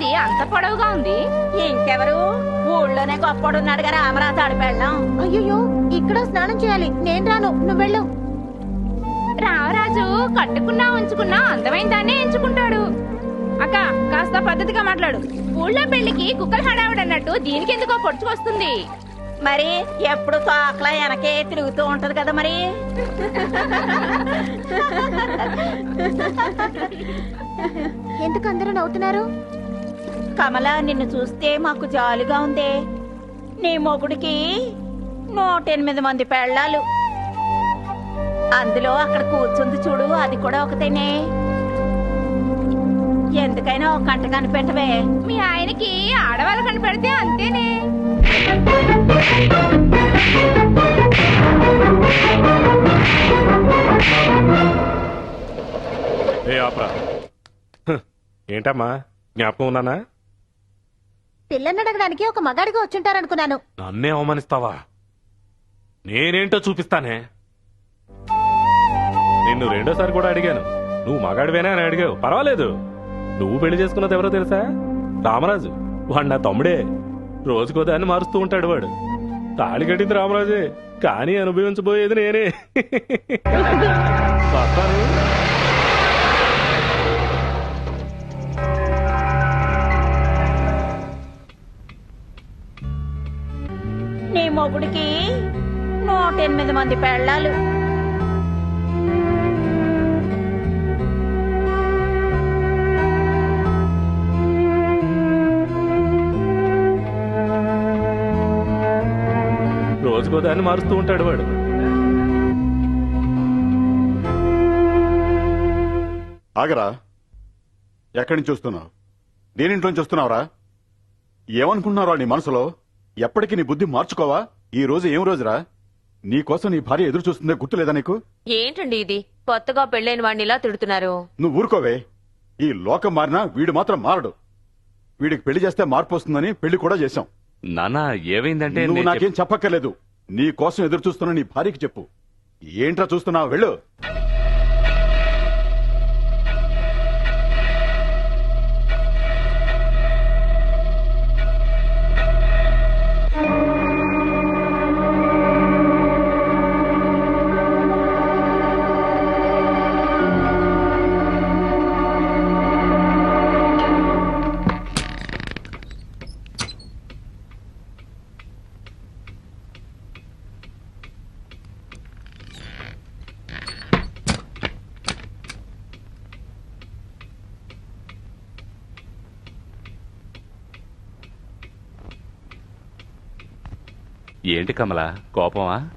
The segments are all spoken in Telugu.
ఏంటది అంత పొడవుగా ఉంది. ఇంకెవరు? ఊళ్ళోనే గొప్పడున్నాడు కదా రామరాజు ఆడిపెళ్ళాం అయ్యో ఇక్కడ స్నానం చేయాలి. నేను రాను. నువ్వు వెళ్ళు. రామరాజు కట్టుకున్నా ఉంచుకున్నా అందమైన దాన్నే ఎంచుకుంటాడు. అక్క కాస్త పద్ధతిగా మాట్లాడు. ఊళ్ళో పెళ్ళికి కుక్కలు హడావుడన్నట్టు దీనికి ఎందుకో పొడుచుకొస్తుంది. మరి ఎప్పుడు తోకలా వెనకే తిరుగుతూ ఉంటది కదా మరి? ఎందుకు అందరూ నవ్వుతున్నారు? కమల నిన్ను చూస్తే మాకు జాలిగా ఉందే. నీ మొగుడికి నూట ఎనిమిది మంది పెళ్ళాలు. అందులో అక్కడ కూర్చుంది చూడు అది కూడా ఒకతేనే ఎందుకైనా ఒక కంట కనిపెట్టవే. మీ ఆయనకి ఆడవాళ్ళు కనిపెడితే అంతేనే. ఏ ఆపరా. హ్, ఏంటమ్మా? జ్ఞాపకం ఉన్నానా? పిల్లని అడగడానికి ఒక మగాడిగా వచ్చుంటారనుకున్నాను. నన్నే అవమానిస్తావా? నేనేంటో చూపిస్తానే. నిన్ను రెండోసారి కూడా అడిగాను. నువ్వు మగాడివేనా అని అడిగావు. పర్వాలేదు. నువ్వు పెళ్ళి చేసుకున్నది ఎవరో తెలుసా? రామరాజు. వాడు నా తమ్ముడే. రోజుకో దాన్ని మారుస్తూ ఉంటాడు వాడు. తాళి కట్టింది రామరాజే. కానీ అనుభవించబోయేది నేనే. మొగుడికి నూట ఎనిమిది మంది పెళ్ళాలు. రోజుకో దాన్ని మారుస్తూ ఉంటాడు వాడు. ఆగరా. ఎక్కడి నుంచి వస్తున్నావు? దేనింట్లో నుంచి వస్తున్నావురా? ఏమనుకుంటున్నారా నీ మనసులో? ఎప్పటికీ నీ బుద్ధి మార్చుకోవా? ఈ రోజు ఏం రోజురా? నీ కోసం నీ భార్య ఎదురు చూస్తుందే గుర్తులేదా నీకు? ఏంటండి ఇది? కొత్తగా పెళ్ళైన వాడిని ఇలా తిడుతున్నారు. నువ్వు ఊరుకోవే. ఈ లోకం మారినా వీడు మాత్రం మారడు. వీడికి పెళ్ళి చేస్తే మార్పు వస్తుందని పెళ్ళి కూడా చేశాం. నాన్న ఏమైందంటే నువ్వు నేను నాకేం చెప్పక్కర్లేదు. నీ కోసం ఎదురు చూస్తున్న నీ భార్యకి చెప్పు. ఏంట్రా చూస్తున్నావు? వెళ్ళు. ఏంటి కమల? కోపమా?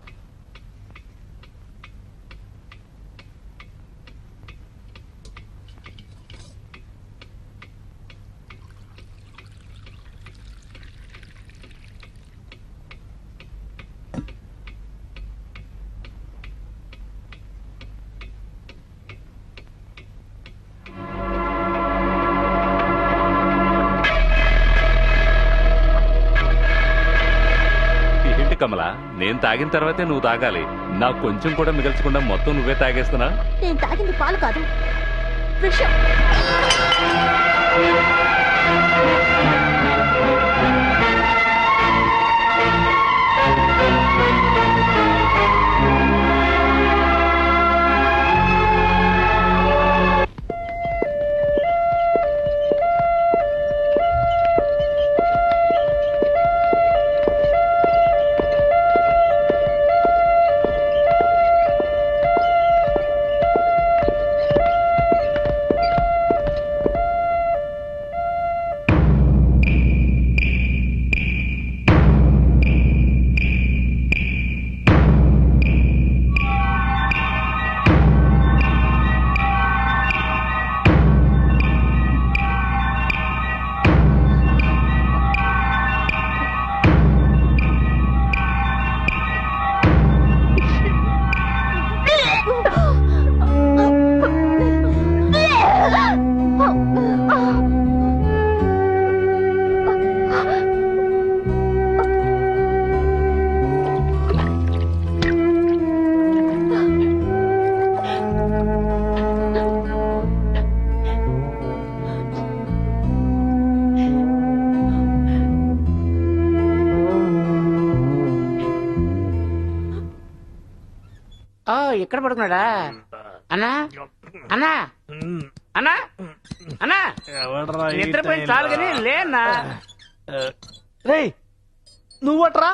కమలా నేను తాగిన తర్వాతే నువ్వు తాగాలి. నాకు కొంచెం కూడా మిగల్చకుండా మొత్తం నువ్వే తాగేస్తున్నా? నేను తాగింది పాలు కాదు. విషం. ఓ ఇక్కడ పడుకున్నాడా అన్నా? అన్నా? అన్నా? అన్నా? నిద్రపోయిన చాలు కానీ లేనా? రేయ్ నువ్వట్రా?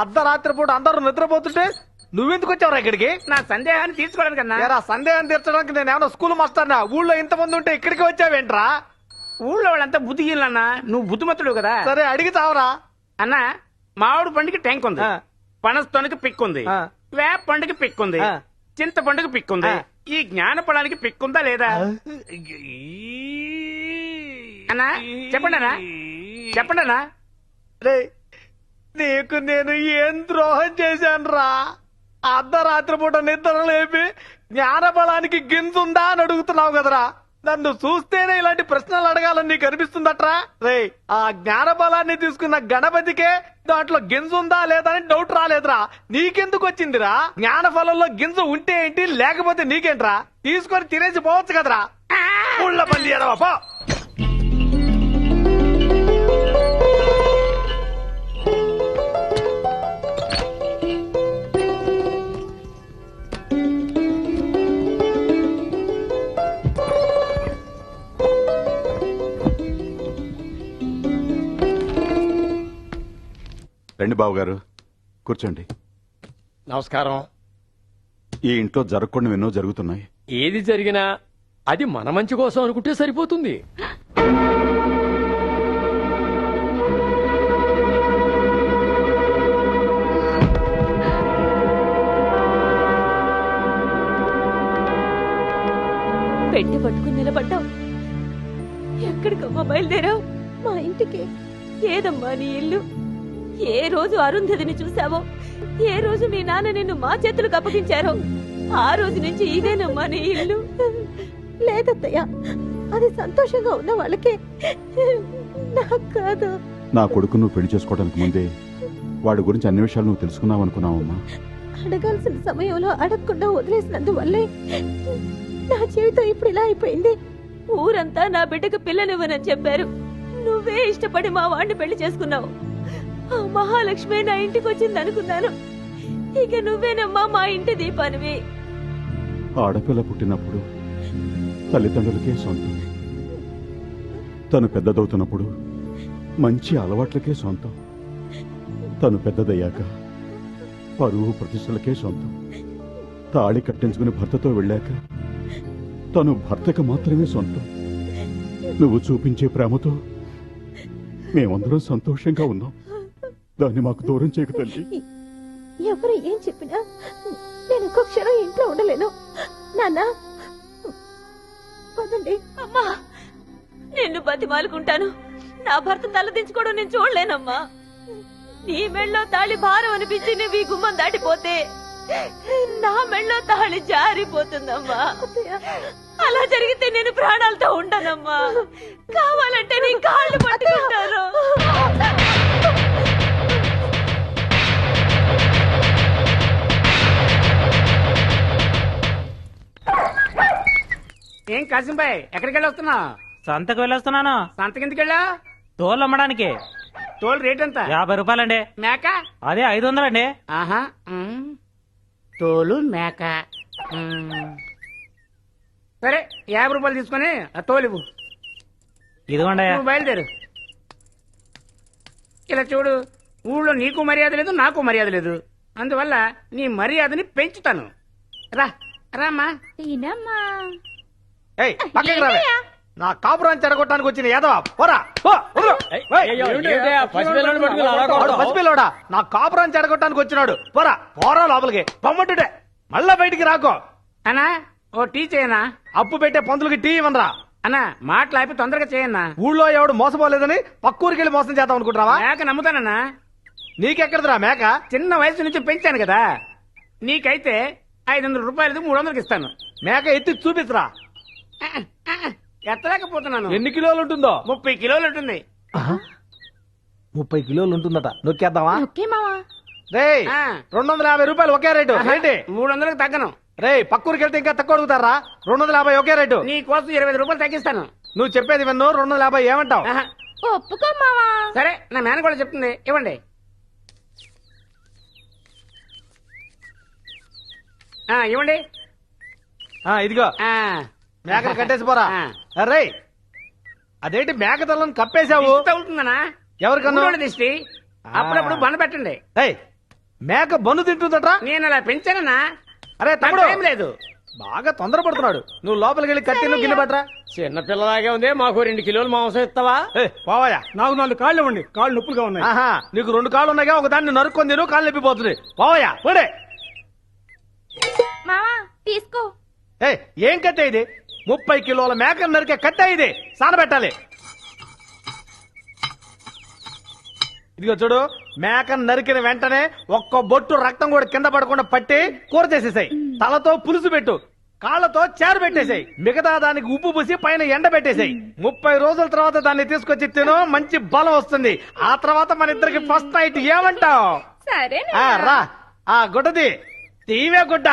అర్ధరాత్రి పూట అందరూ నిద్రపోతుంటే నువ్వెందుకు వచ్చావురా ఇక్కడికి? నా సందేహాన్ని తీర్చుకోవడానికి అన్నా. ఏరా సందేహం తీర్చడానికి నేను ఏమన్నా స్కూల్ మాస్టర్నా? ఊళ్ళో ఇంతమంది ఉంటే ఇక్కడికి వచ్చావేంట్రా? ఊళ్ళో వాళ్ళంతా బుద్ధిహీనులన్నా. నువ్వు బుద్ధిమతుడు కదా. సరే అడిగి చావరా? అన్నా మామిడి పండుగ ట్యాంక్ ఉంది. ఆ. పనస తొనకి పిక్ ఉంది. వేప పండుగ పిక్ ఉంది. ఆ. చింత పండుగ పిక్ ఉంది ఆ. ఈ జ్ఞాన పడానికి పిక్ ఉందా లేదా? అన్నా చెప్పండి అన్నా చెప్పండి అన్నా రేయ్ నీకు నేను ఏం ద్రోహం చేశాను రా అర్ధరాత్రి పూట నిద్ర లేపి జ్ఞానబలానికి గింజుందా అని అడుగుతున్నావు కదరా? నన్ను చూస్తేనే ఇలాంటి ప్రశ్నలు అడగాలని నీకు అనిపిస్తుందట్రా? రే ఆ జ్ఞానబలాన్ని తీసుకున్న గణపతికే దాంట్లో గింజుందా లేదా అని డౌట్ రాలేదురా. నీకెందుకు వచ్చిందిరా? జ్ఞాన ఫలంలో గింజ ఉంటే ఏంటి లేకపోతే నీకేంట్రా? తీసుకొని తినేసి పోవచ్చు కదరా. ఉళ్ళ పల్లి రండి బాబు గారు కూర్చోండి. నమస్కారం. ఈ ఇంట్లో జరగకుండా ఎన్నో జరుగుతున్నాయి. ఏది జరిగినా అది మన మంచి కోసం అనుకుంటే సరిపోతుంది. పెట్టి పట్టుకుని నిలబడ్డావు. ఎక్కడికమ్మా బయలుదేరావు? మా ఇంటికి. ఏదమ్మా నీ ఇల్లు? ఏ రోజు అరుంధతిని చూసావో ఏ రోజు మీ నాన్న నిన్ను మా చేతులకు అప్పగించారో? ఆ రోజు నుంచి ఇదేనమ్మా నీ ఇల్లు? లేదత్తయ్య అది సంతోషంగా ఉన్న వాళ్ళకే. నాకు కాదు. నా కొడుకు నువ్వు పెళ్ళి చేసుకోవడానికి ముందే వాడి గురించి అన్ని విషయాలు నువ్వు తెలుసుకున్నావు అనుకున్నావమ్మా. అడగాల్సిన సమయంలో అడగకుండా వదిలేసినందువల్లే నా జీవితం ఇప్పుడు ఇలా అయిపోయింది. ఊరంతా నా బిడ్డకు పిల్లనివ్వనని చెప్పారు. నువ్వే ఇష్టపడి మా వాడిని పెళ్ళి చేసుకున్నావు. ఆ మహాలక్ష్మి నా ఇంటికి వచ్చింది అనుకున్నాను. ఇక నువ్వేనమ్మా మా ఇంటి దీపానివి. ఆడపిల్ల పుట్టినప్పుడు తల్లిదండ్రులకే సొంతం. తను పెద్దదవుతున్నప్పుడు మంచి అలవాట్లకే సొంతం. తను పెద్దదయ్యాక పరువు ప్రతిష్టలకే సొంతం. తాళి కట్టించుకుని భర్తతో వెళ్ళాక తను భర్తకు మాత్రమే సొంతం. నువ్వు చూపించే ప్రేమతో మేమందరం సంతోషంగా ఉన్నాం. దాన్ని మాకు దూరం చేయకు తల్లి. ఎవరు ఏం చెప్పినా నేను ఒక్క క్షణం ఇంట్లో ఉండలేను. నాన్న పదండి అమ్మా నిన్ను బతిమాలుకుంటాను నా భర్త తలదించుకోవడం నేను చూడలేనమ్మా. నీ మెళ్ళో తాళి భారం అనిపించి నువ్వు ఈ గుమ్మం దాటిపోతే నా మెళ్ళో తాళి జారిపోతుందమ్మా. అలా జరిగితే నేను ప్రాణాలతో ఉండనమ్మా. కావాలంటే నీ కాళ్ళు ఏం కాసింబాయ్ ఎక్కడికి వెళ్ళి వస్తున్నావు సంతకు వెళ్ళొస్తున్నాను. సంతకి ఎందుకు వెళ్ళా? తోలు అమ్మడానికి. తోలు రేట్ ఎంత? యాభై రూపాయలండి. మేక? అదే ఐదు వందలండి. ఆహా ఉమ్. తోలు మేక. ఉమ్. సరే యాభై రూపాయలు తీసుకొని ఆ తోలు ఇవ్వు. ఇదిగోండి నువ్వు బయలుదేరు. ఇలా చూడు ఊళ్ళో నీకు మర్యాద లేదు నాకు మర్యాద లేదు. అందువల్ల నీ మర్యాదని పెంచుతాను. రా రామ్మా. ఏయ్ పక్కకి రావే. నా కాపురాన్ని చెడగొట్టడానికి వచ్చిన యాదవ పోరా. పసిపిల్లోడా? నా కాపురాన్ని చెడగొట్టడానికి వచ్చినాడు. పోరా పోరా లోపలికి. పొమ్మట్టుటే మళ్ళా బయటికి రాకో. అన్నా ఓ టీ చేయనా? అప్పు పెట్టే పంతులకి టీ ఇవ్వనరా. అన్నా మాటలు అయిపోయి తొందరగా చేయన్నా. ఊళ్ళో ఎవడు మోసపోలేదని పక్కూరికి వెళ్ళి మోసం చేద్దాం అనుకుంటున్నావా? మేక నమ్ముతానన్నా. నీకెక్కడదిరా మేక? చిన్న వయసు నుంచి పెంచాను కదా. నీకైతే ఐదు వందల రూపాయలు మూడు వందలకి ఇస్తాను. మేక ఎత్తి చూపిస్తురా ఎత్తలేకపోతున్నాను. ఎన్ని కిలోలు ఉంటుందో? ముప్పై కిలోలు ఉంటుంది. ముప్పై కిలోలు ఉంటుందట. నొక్కేద్దామా? ఓకే మావా. రే ఆ. రెండు వందల యాభై రూపాయలు ఒకే రేటు. ఏంటి? మూడు వందలకు తగ్గను రే పక్కూరికి వెళ్తే ఇంకా తక్కువ అడుగుతారా? రెండు వందల యాభై ఒకే రేటు. నీ కోసం ఇరవై ఐదు రూపాయలు తగ్గిస్తాను. నువ్వు చెప్పేది విన్ను రెండు వందల యాభై ఏమంటావు? ఆహా. ఒప్పుకో మావా. సరే నా మేన కూడా చెప్తుంది. ఇవ్వండి. ఆ, ఇవ్వండి. ఆ, ఇదిగో. ఆ, మేకను కట్టేసి పోరా. ఆ. అరే అదేంటి మేక తలను కప్పేశావు? తగులుతుందనా ఎవరికన్నా? దిష్టి. అప్పుడప్పుడు బండ పెట్టండి. ఏయ్, మేక బన్ను తింటుందట్రా? నేను అలా పెంచానన్నా? అరే తమ్ముడు టైం లేదు. బాగా తొందరపడుతున్నాడు. నువ్వు లోపలికి వెళ్ళి కత్తి నువ్వు గిన్నె పట్టరా. చిన్న పిల్లలాగే ఉంది మాకు రెండు కిలోలు మాంసం ఇస్తావా? ఏ పోవాయా? నాకు నాలుగు కాళ్ళు ఇవ్వండి. కాళ్ళు నొప్పులుగా ఉన్నాయి. ఆహా నీకు రెండు కాళ్ళు ఉన్నాయిగా ఒక దాన్ని నరుక్కొని తిను కాళ్ళు నొప్పిపోతుంది పోవాయా? పోడే. మావా తీసుకో. ఏ ఏం కత్తే ఇది? ముప్పై కిలోల మేకను నరికే కత్తే ఇది. సానబెట్టాలి. ఇదిగో చూడు మేకను నరికిన వెంటనే ఒక్క బొట్టు రక్తం కూడా కింద పడకుండా పట్టి కూర చేసేసాయి. తలతో పులుసు పెట్టు కాళ్ళతో చారు పెట్టేసాయి. మిగతా దానికి ఉప్పు పూసి పైన ఎండ పెట్టేసాయి. ముప్పై రోజుల తర్వాత దాన్ని తీసుకొచ్చి తిను మంచి బలం వస్తుంది. ఆ తర్వాత మన ఇద్దరికి ఫస్ట్ నైట్ ఏమంటావు? రా. ఆ గుడ్డది. తీవే గుడ్డ.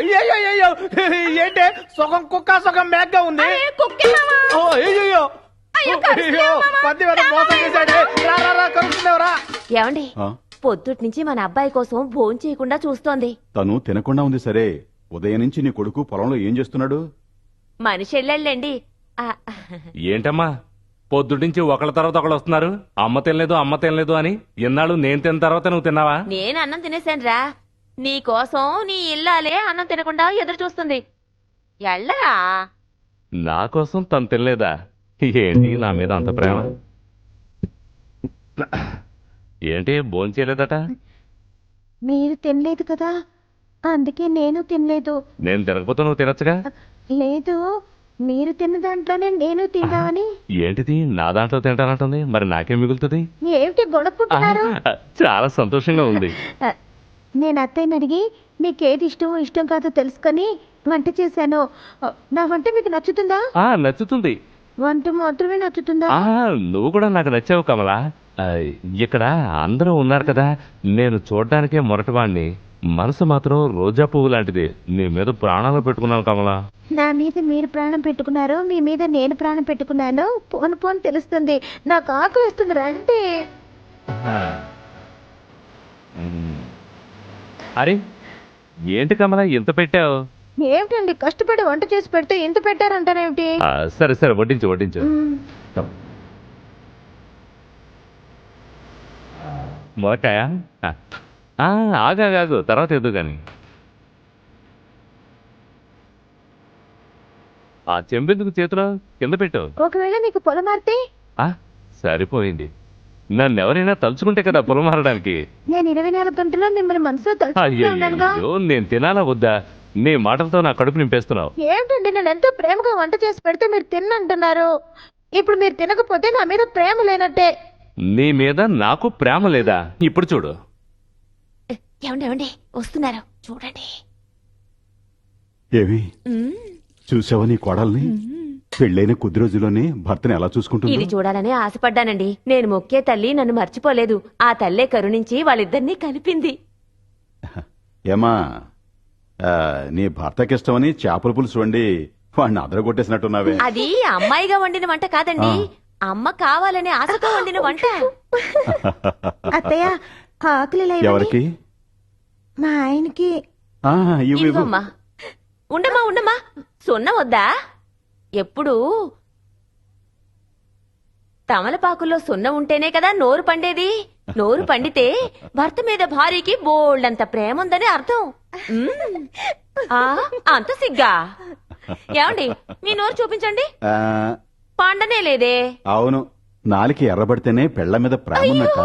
ఆ. అయ్యో అయ్యయ్యయ్యో ఏంటే? సగం కుక్క సగం మేకగా ఉంది. కుక్కే మావా ఓ, అయ్యయ్యో అయ్యో, కరుస్తున్నావా, అయ్యో, మావా? పంది మీద మోసం చేశాడే. రా రా రా కరుస్తున్నావురా ఏమండి? ఆ, పొద్దుటి నుంచి మన అబ్బాయి కోసం భోజనం చేయకుండా చూస్తోంది. తను తినకుండా ఉంది సరే. ఉదయం నుంచి నీ కొడుకు పొలంలో ఏం చేస్తున్నాడు? మనిషి వెళ్ళండి ఏంటమ్మా? పొద్దుటించి ఒకళ్ళ తర్వాత ఒకళ్ళు వస్తున్నారు. అమ్మ తినలేదు అమ్మ తినలేదు అని. ఇన్నాళ్ళు నేను తిన్న తర్వాత నువ్వు తిన్నావా? నేను అన్నం తినేశాను రా నీ కోసం నీ ఇల్లాలే అన్నం తినకుండా ఎదురు చూస్తుంది. ఎళ్ళరా? నా కోసం తను తినలేదా? ఏంటి నా మీద అంత ప్రేమ? ఏంటి భోంచేయలేదట మీరు తినలేదు కదా? అందుకే నేను తినలేదు. నేను తినకపోతే నువ్వు తినొచ్చుగా? లేదు మీరు తిన్న దాంట్లోనే నేను తిందామని ఏంటిది? నా దాంట్లో తింటానంటుంది? మరి నాకేం మిగులుతుంది? ఏమిటి గొడపుతున్నారు చాలా సంతోషంగా ఉంది. నేను అత్తయ్యని అడిగి మీకు ఏది ఇష్టమో ఇష్టం కాదో తెలుసుకొని వంట చేశాను. నా వంట మీకు నచ్చుతుందా? ఆ నచ్చుతుంది. వంట మాత్రమే నచ్చుతుందా? ఆ నువ్వు కూడా నాకు నచ్చావు కమలా. ఆ, ఇక్కడ అందరూ ఉన్నారు కదా నేను చూడ్డానికే మొరటవాణ్ణి. మనసు మాత్రం రోజా పువ్వు లాంటిది. నీ మీద ప్రాణాలు పెట్టుకున్నాను కమలా. నా మీద మీరు ప్రాణం పెట్టుకున్నారు మీ మీద నేను ప్రాణం పెట్టుకున్నాను పోను పోను తెలుస్తుంది. నాకు ఆకలి వస్తుంది రండి అరే ఏంటి కమలా ఇంత పెట్టావు? ఏమిటండి కష్టపడి వంట చేసి పెడితే ఇంత పెట్టారంటారేమిటి? సరే సరే వడ్డించు వడ్డించు. మ్మ్. మోటాయా ఆగాగాగు తర్వాత ఎదు కానీ? ఆ చెంబెందుకు చేతిలో కింద పెట్టు ఒకవేళ మీకు పొలం మారితే ఆ, సరిపోయింది. నన్ను ఎవరైనా తలుచుకుంటే కదా పొలం మారడానికి? నేను ఇరవై నాలుగు గంటల్లో మిమ్మల్ని మనసులో తలుచుకుంటూ ఉన్నానుగా. అయ్యో నేను తినాలా వద్దా? నీ మాటలతో నా కడుపు నింపేస్తున్నావు. ఏమిటండి నేను ఎంతో ప్రేమగా వంట చేసి పెడితే మీరు తిన్నంటున్నారు? ఇప్పుడు మీరు తినకపోతే నా మీద ప్రేమ లేనట్టే. నీ మీద నాకు ప్రేమ లేదా? ఇప్పుడు చూడు. ఏమండి ఏమండి? వస్తున్నారు. చూడండి. ఏమి? చూసావా నీ కోడల్ని? పెళ్ళైన కొద్ది రోజుల్లోనే భర్తని ఎలా ఇది చూసుకుంటుంది చూడాలని ఆశపడ్డానండి. నేను మొక్కే తల్లి నన్ను మర్చిపోలేదు. ఆ తల్లే కరుణించి వాళ్ళిద్దరినీ కలిపింది. ఏమా ఆ, నీ భర్తకిష్టమని చేపల పులుసు వండి వాడిని అదరగొట్టేసినట్టున్నావే. అది అమ్మాయిగా వండిన వంట కాదండి. అమ్మ కావాలనే ఆశతో వండిన వంట. అత్తయ్య ఆకలి ఇలా ఇవ్వండి. ఎవరికి? మా ఆయనకి. ఆ, ఇవ్వు ఇవ్వు. ఇదిగోమ్మా ఉండమ్మా ఉండమ్మా. సున్న వద్దా? ఎప్పుడు తమలపాకుల్లో సున్న ఉంటేనే కదా నోరు పండేది. నోరు పండితే భర్త మీద భార్యకి బోల్డంత ప్రేమ ఉందని అర్థం. మ్మ్. ఆ, అంత సిగ్గా. ఏమండి మీ నోరు చూపించండి. ఆ, పండనే లేదే. అవును నాలికి ఎర్రబడితేనే పెళ్ళ మీద ప్రేమ ఉన్నట్ట.